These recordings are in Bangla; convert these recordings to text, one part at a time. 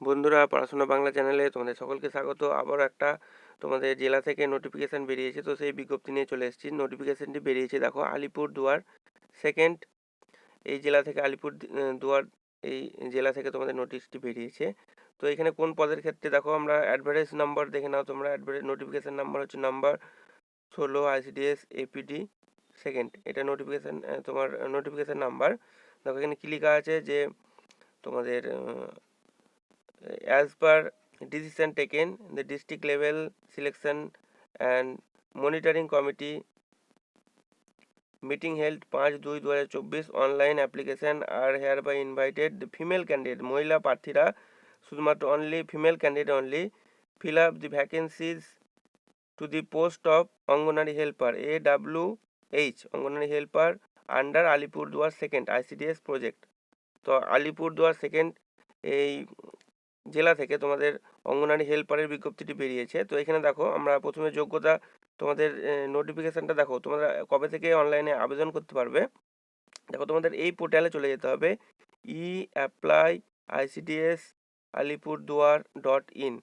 বন্ধুরা, পড়াশোনা বাংলা চ্যানেলে তোমাদের সকলকে স্বাগত। আবার একটা তোমাদের জেলা থেকে নোটিফিকেশান বেরিয়েছে, তো সেই বিজ্ঞপ্তি নিয়ে চলে এসেছি। নোটিফিকেশানটি বেরিয়েছে, দেখো আলিপুর দুয়ার সেকেন্ড এই জেলা থেকে আলিপুর দুয়ার এই জেলা থেকে তোমাদের নোটিশটি বেরিয়েছে। তো এখানে কোন পদের ক্ষেত্রে দেখো, আমরা অ্যাডভার্টাইজ নাম্বার দেখে নাও তোমরা। অ্যাডভার্টাইজ নোটিফিকেশান নাম্বার হচ্ছে নাম্বার ষোলো আইসিডিএস এপিডি সেকেন্ড এটা নোটিফিকেশান তোমার নোটিফিকেশান নাম্বার দেখো, এখানে কি লেখা আছে যে তোমাদের as per decision taken, the district level selection and monitoring committee meeting held পাঁচ দুই দু হাজার চব্বিশ online application are hereby invited female candidate মহিলা প্রার্থীরা শুধুমাত্র only female candidate only fill up the vacancies to the post of anganwadi W H anganwadi helper under Alipurduar second ICDS project তো আলিপুরদুয়ার সেকেন্ড এই জেলা থেকে তোমাদের অঙ্গনারী হেল্পারের বিজ্ঞপ্তিটি বেরিয়েছে। তো এখানে দেখো, আমরা প্রথমে যোগ্যতা তোমাদের নোটিফিকেশানটা দেখো, তোমরা কবে থেকে অনলাইনে আবেদন করতে পারবে। দেখো, তোমাদের এই পোর্টালে চলে যেতে হবে ই অ্যাপ্লাই আইসিডিএস আলিপুর দুয়ার ডট ইন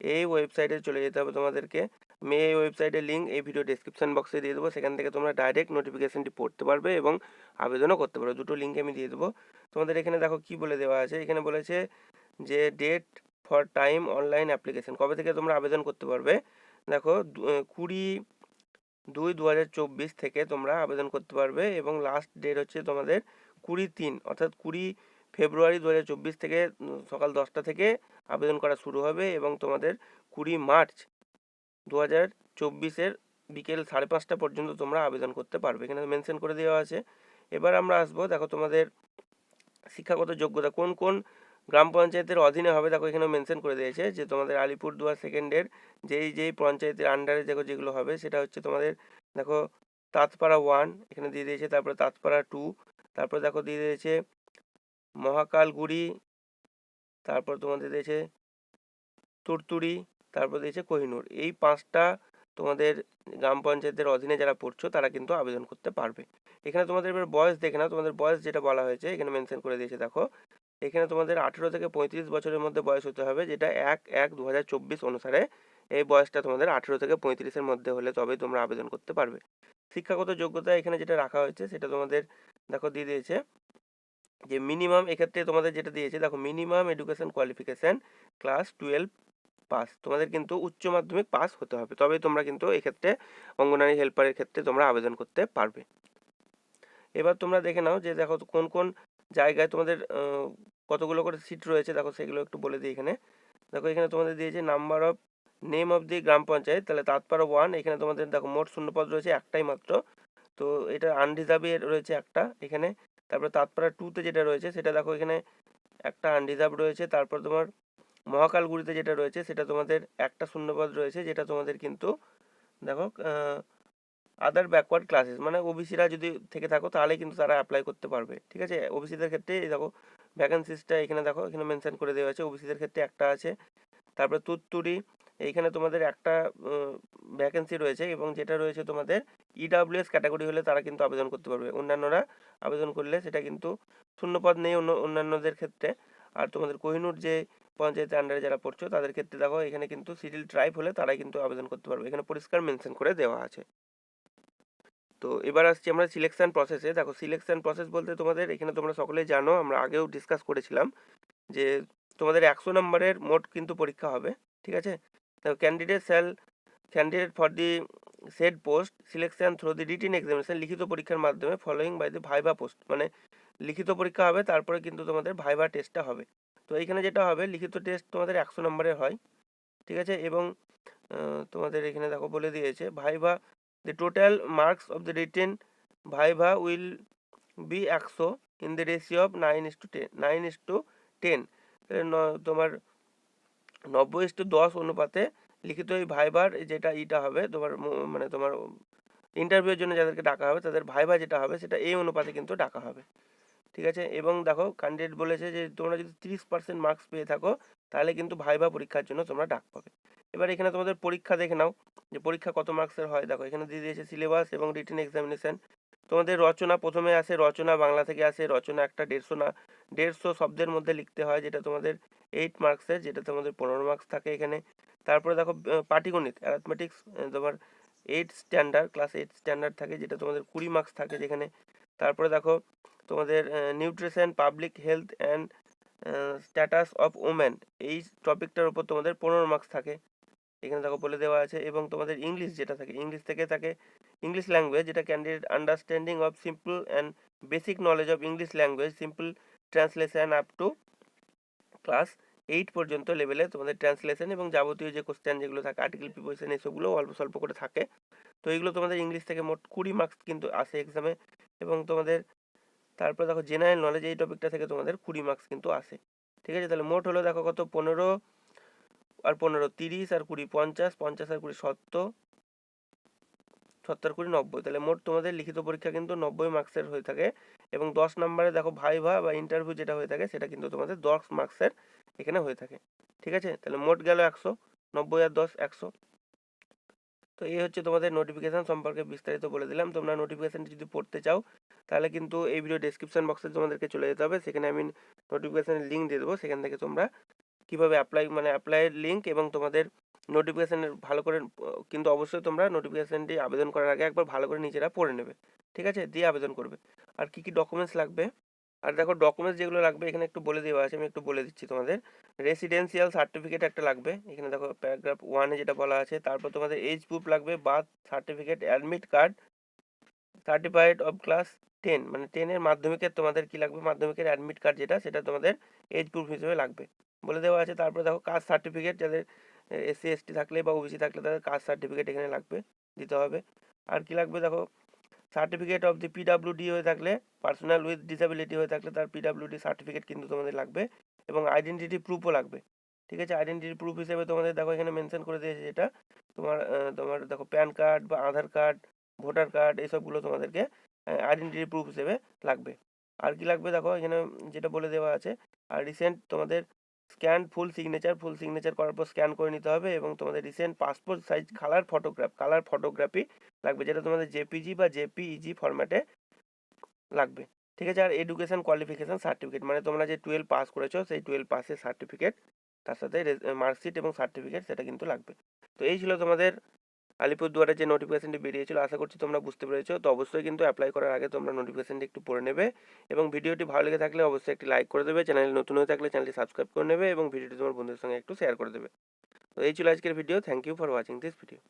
এই ওয়েবসাইটে চলে যেতে হবে তোমাদেরকে। আমি এই ওয়েবসাইটের লিঙ্ক এই ভিডিও ডেসক্রিপশন বক্সে দিয়ে দেবো, সেখান থেকে তোমরা ডাইরেক্ট নোটিফিকেশানটি পড়তে পারবে এবং আবেদনও করতে পারবে। দুটো লিঙ্ক আমি দিয়ে দেবো। তোমাদের এখানে দেখো কি বলে দেওয়া আছে? এখানে বলেছে যে date for time online application কবে থেকে তোমরা আবেদন করতে পারবে? দেখো কুড়ি দুই দু থেকে তোমরা আবেদন করতে পারবে এবং লাস্ট ডেট হচ্ছে তোমাদের কুড়ি তিন, অর্থাৎ কুড়ি ফেব্রুয়ারি দু হাজার চব্বিশ থেকে সকাল দশটা থেকে আবেদন করা শুরু হবে এবং তোমাদের কুড়ি মার্চ দু হাজার চব্বিশের বিকেল সাড়ে পাঁচটা পর্যন্ত তোমরা আবেদন করতে পারবে। এখানে মেনশন করে দেওয়া আছে। এবার আমরা আসব, দেখো তোমাদের শিক্ষাগত যোগ্যতা, কোন কোন গ্রাম পঞ্চায়েতের অধীনে হবে, দেখো এখানে মেনশন করে দিয়েছে যে তোমাদের আলিপুরদুয়ার সেকেন্ডের যেই যেই পঞ্চায়েতের আন্ডারে দেখো যেগুলো হবে, সেটা হচ্ছে তোমাদের দেখো তাঁতপাড়া ওয়ান এখানে দিয়ে দিয়েছে, তারপরে তাঁতপাড়া টু তারপরে দেখো দিয়ে দিয়েছে মহাকালগুড়ি, তারপর তোমাদের দিয়েছে তুরতুরি, তারপর দিয়েছে কোহিনুর। এই পাঁচটা তোমাদের গ্রাম পঞ্চায়েতের অধীনে যারা পড়ছো, তারা কিন্তু আবেদন করতে পারবে। এখানে তোমাদের এবার বয়স দেখে নাও, তোমাদের বয়স যেটা বলা হয়েছে, এখানে মেনশন করে দিয়েছে, দেখো এখানে তোমাদের আঠেরো থেকে পঁয়ত্রিশ বছরের মধ্যে বয়স হতে হবে, যেটা এক এক দু অনুসারে এই বয়সটা তোমাদের আঠেরো থেকে পঁয়ত্রিশের মধ্যে হলে তবেই তোমরা আবেদন করতে পারবে। শিক্ষাগত যোগ্যতা এখানে যেটা রাখা হয়েছে, সেটা তোমাদের দেখো দিয়ে দিয়েছে যে মিনিমাম এক্ষেত্রে তোমাদের যেটা দিয়েছে, দেখো minimum education qualification class twelve pass তোমাদের কিন্তু উচ্চ মাধ্যমিক পাস হতে হবে, তবেই তোমরা কিন্তু এক্ষেত্রে অঙ্গনারী হেল্পারের ক্ষেত্রে তোমরা আবেদন করতে পারবে। এবার তোমরা দেখে নাও যে দেখো কোন কোন জায়গায় তোমাদের কতগুলো করে সিট রয়েছে, দেখো সেগুলো একটু বলে দিই এখানে। দেখো এখানে তোমাদের দিয়েছে number of name of the gram panchayat, তাহলে তাৎপাড়া ওয়ান এখানে তোমাদের দেখো মোট শূন্যপদ রয়েছে একটাই মাত্র। তো এটা আনরিজার্ভে রয়েছে একটা এখানে। তারপরে তাৎপাড়া টুতে যেটা রয়েছে, সেটা দেখো এখানে একটা আনরিজার্ভ রয়েছে। তারপর তোমার মহাকালগুড়িতে যেটা রয়েছে, সেটা তোমাদের একটা শূন্যপদ রয়েছে, যেটা তোমাদের কিন্তু দেখো আদার ব্যাকওয়ার্ড ক্লাসেস মানে ওবিসিরা যদি থেকে থাকো তাহলে কিন্তু তারা অ্যাপ্লাই করতে পারবে। ঠিক আছে? ওবিসিদের ক্ষেত্রে দেখো ভ্যাকেন্সিসটা এখানে দেখো, এখানে মেনশন করে দেওয়া আছে ওবিসিদের ক্ষেত্রে একটা আছে। তারপরে তুত্তুরি এইখানে তোমাদের একটা ভ্যাকেন্সি রয়েছে এবং যেটা রয়েছে তোমাদের ইডাব্লিউএস ক্যাটাগরি হলে তারা কিন্তু আবেদন করতে পারবে। অন্যান্যরা আবেদন করলে সেটা কিন্তু শূন্যপদ নেই অন্য, অন্যান্যদের ক্ষেত্রে। আর তোমাদের কোহিনুর যে পঞ্চায়েতের আন্ডারে যারা পড়ছো, তাদের ক্ষেত্রে দেখো, এখানে কিন্তু সিডিল ট্রাইব হলে তারাই কিন্তু আবেদন করতে পারবে। এখানে পরিষ্কার মেনশন করে দেওয়া আছে। তো এবার আসছি আমরা সিলেকশন প্রসেসে দেখো সিলেকশন প্রসেস বলতে তোমাদের, এখানে তোমরা সকলেই জানো, আমরা আগেও ডিসকাস করেছিলাম যে তোমাদের একশো নম্বরের মোট কিন্তু পরীক্ষা হবে, ঠিক আছে? দেখো candidate shall candidate for the said post selection through the written examination লিখিত পরীক্ষার মাধ্যমে following by the viva post মানে লিখিত পরীক্ষা হবে, তারপরে কিন্তু তোমাদের ভাইভা টেস্টটা হবে। তো এইখানে যেটা হবে, লিখিত টেস্ট তোমাদের একশো নম্বরের হয়, ঠিক আছে? এবং তোমাদের এখানে দেখো বলে দিয়েছে viva the total marks of the written viva will be একশো in the ratio of nine is to ten nine is to ten তোমার নব্বই is to দশ অনুপাতে লিখিত এই ভাইবার যেটা ইটা হবে, তোমার মানে তোমার ইন্টারভিউর জন্য যাদেরকে ডাকা হবে, তাদের ভাইবা যেটা হবে, সেটা এই অনুপাতে কিন্তু ডাকা হবে। ঠিক আছে? এবং দেখো ক্যান্ডিডেট বলেছে যে তোমরা যদি তিরিশ পার্সেন্ট মার্কস পেয়ে থাকো, তাহলে কিন্তু ভাইবা পরীক্ষার জন্য তোমরা ডাক পাবে। এবার এখানে তোমাদের পরীক্ষা দেখে নাও, যে পরীক্ষা কত মার্কসের হয়। দেখো, এখানে দিয়ে দিয়েছে সিলেবাস এবং রিটেন এক্সামিনেশান তোমাদের রচনা, প্রথমে আসে রচনা, বাংলা থেকে আসে রচনা একটা দেড়শো না, দেড়শো শব্দের মধ্যে লিখতে হয়, যেটা তোমাদের এইট মার্কসের যেটা তোমাদের পনেরো মার্কস থাকে এখানে। তারপরে দেখো পাটিগণিত অ্যারাথমেটিক্স তোমার eight standard class eight standard থাকে, যেটা তোমাদের কুড়ি মার্কস থাকে যেখানে। তারপরে দেখো, তোমাদের nutrition public health and status of women এই টপিকটার উপর তোমাদের পনেরো মার্কস থাকে। এখানে দেখো বলে দেওয়া আছে এবং তোমাদের ইংলিশ যেটা থাকে ইংলিশ থেকে থাকে ইংলিশ ল্যাঙ্গুয়েজ যেটা candidate understanding of simple and basic knowledge of English language simple translation up to class eight পর্যন্ত লেভেলে তোমাদের ট্রান্সলেশন এবং যাবতীয় যে কোশ্চেন যেগুলো থাকে আর্টিকেল প্রিপোজিশন এসবগুলো অল্প স্বল্প করে থাকে। তো এগুলো তোমাদের ইংলিশ থেকে মোট কুড়ি মার্কস কিন্তু আসে এক্সামে এবং তোমাদের তারপর দেখো জেনারেল নলেজ এই টপিকটা থেকে তোমাদের কুড়ি মার্কস কিন্তু আসে। ঠিক আছে, তাহলে মোট হলো দেখো কত? পনেরো আর পনেরো, তিরিশ আর কুড়ি, পঞ্চাশ পঞ্চাশ আর কুড়ি, সত্তর সত্তর, কুড়ি, নব্বই। তাহলে মোট তোমাদের লিখিত পরীক্ষা কিন্তু নব্বই মার্কসের হয়ে থাকে এবং দশ নম্বরে দেখো ভাইভা বা ইন্টারভিউ যেটা হয়ে থাকে সেটা কিন্তু তোমাদের দশ মার্কসের এখানে হয়ে থাকে। ঠিক আছে? তাহলে মোট গেল একশো, নব্বই আর দশ একশো। তো এই হচ্ছে তোমাদের নোটিফিকেশান সম্পর্কে বিস্তারিত বলে দিলাম। তোমরা নোটিফিকেশানটি যদি পড়তে চাও, তাহলে কিন্তু এই ভিডিও ডেসক্রিপশন বক্সে তোমাদেরকে চলে যেতে হবে। সেখানে আমি নোটিফিকেশানের লিঙ্ক দিয়ে দেবো। সেখান থেকে তোমরা কীভাবে অ্যাপ্লাই মানে অ্যাপ্লাইয়ের লিঙ্ক এবং তোমাদের নোটিফিকেশানের ভালো করে, কিন্তু অবশ্যই তোমরা নোটিফিকেশানটি আবেদন করার আগে একবার ভালো করে নিজেরা পড়ে নেবে, ঠিক আছে? দিয়ে আবেদন করবে। আর কী কী ডকুমেন্টস লাগবে? আর দেখো ডকুমেন্টস যেগুলো লাগবে, এখানে একটু বলে দেওয়া আছে, আমি একটু বলে দিচ্ছি তোমাদের। রেসিডেন্সিয়াল সার্টিফিকেট একটা লাগবে, এখানে দেখো প্যারাগ্রাফ ওয়ানে যেটা বলা আছে, তারপর তোমাদের এজ প্রুফ লাগবে birth certificate admit card certified of class ten মানে টেনের মাধ্যমিকের তোমাদের কি লাগবে? মাধ্যমিকের অ্যাডমিট কার্ড যেটা, সেটা তোমাদের এজ প্রুফ হিসেবে লাগবে। বলে দেওয়া আছে। তারপরে দেখো কাস্ট সার্টিফিকেট যাদের এসসি এসটি থাকলে বা ওবিসি থাকলে তাদের কাস্ট সার্টিফিকেট এখানে লাগবে, দিতে হবে। আর কি লাগবে দেখো সার্টিফিকেট অফ দি পিডাব্লিউডি হয়ে থাকলে পার্সোনাল উইথ ডিসাবিলিটি হয়ে থাকলে তার পিডাব্লিউডি সার্টিফিকেট কিন্তু তোমাদের লাগবে এবং আইডেন্টিটি প্রুফও লাগবে। ঠিক আছে? আইডেন্টিটি প্রুফ হিসেবে তোমাদের দেখো এখানে মেনশন করে দিয়েছে যেটা, তোমার তোমার দেখো প্যান কার্ড বা আধার কার্ড, ভোটার কার্ড এইসবগুলো তোমাদেরকে আইডেন্টিটি প্রুফ হিসেবে লাগবে। আর কি লাগবে দেখো এখানে যেটা বলে দেওয়া আছে, আর রিসেন্ট তোমাদের scan full signature full signature করার পর স্ক্যান করে নিতে হবে এবং তোমাদের recent passport size colour photograph, colour photography লাগবে, যেটা তোমাদের জেপিজি বা জেপিইজি ফরম্যাটে লাগবে। ঠিক আছে? আর এডুকেশন কোয়ালিফিকেশান সার্টিফিকেট মানে তোমরা যে টুয়েলভ পাস করেছ, সেই টুয়েলভ পাসের সার্টিফিকেট তার সাথে মার্কশিট এবং সার্টিফিকেট সেটা কিন্তু লাগবে। তো এই ছিল তোমাদের আলিপুরদুয়ারের যে নোটিফিকেশনটি বেরিয়েছিল, আশা করছি তোমরা বুঝতে পেরেছ। তো অবশ্যই কিন্তু অ্যাপ্লাই করার আগে তোমরা নোটিফিকেশনটি একটু পড়ে নেবে এবং ভিডিওটি ভালো লেগে থাকলে অবশ্যই একটি লাইক করে দেবে। চ্যানেল নতুন হয়ে থাকলে চ্যানেলটি সাবস্ক্রাইব করে নেবে এবং ভিডিওটি তোমার বন্ধুদের সঙ্গে একটু শেয়ার করে দেবে। তো এই ছিল আজকের video thank you for watching this video